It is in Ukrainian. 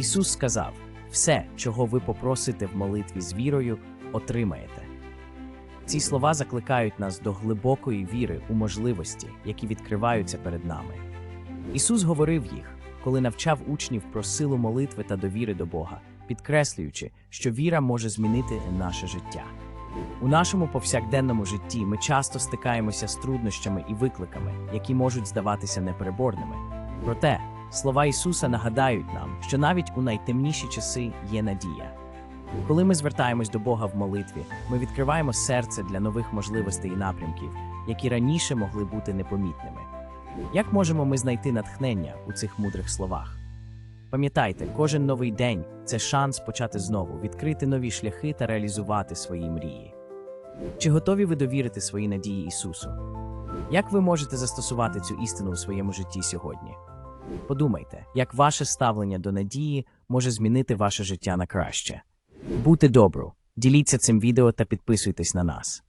Ісус сказав: все, чого ви попросите в молитві з вірою, отримаєте. Ці слова закликають нас до глибокої віри у можливості, які відкриваються перед нами. Ісус говорив їх, коли навчав учнів про силу молитви та довіри до Бога, підкреслюючи, що віра може змінити наше життя. У нашому повсякденному житті ми часто стикаємося з труднощами і викликами, які можуть здаватися непереборними. Проте слова Ісуса нагадають нам, що навіть у найтемніші часи є надія. Коли ми звертаємось до Бога в молитві, ми відкриваємо серце для нових можливостей і напрямків, які раніше могли бути непомітними. Як можемо ми знайти натхнення у цих мудрих словах? Пам'ятайте, кожен новий день це шанс почати знову, відкрити нові шляхи та реалізувати свої мрії. Чи готові ви довірити свої надії Ісусу? Як ви можете застосувати цю істину у своєму житті сьогодні? Подумайте, як ваше ставлення до надії може змінити ваше життя на краще. Будьте добру, діліться цим відео та підписуйтесь на нас.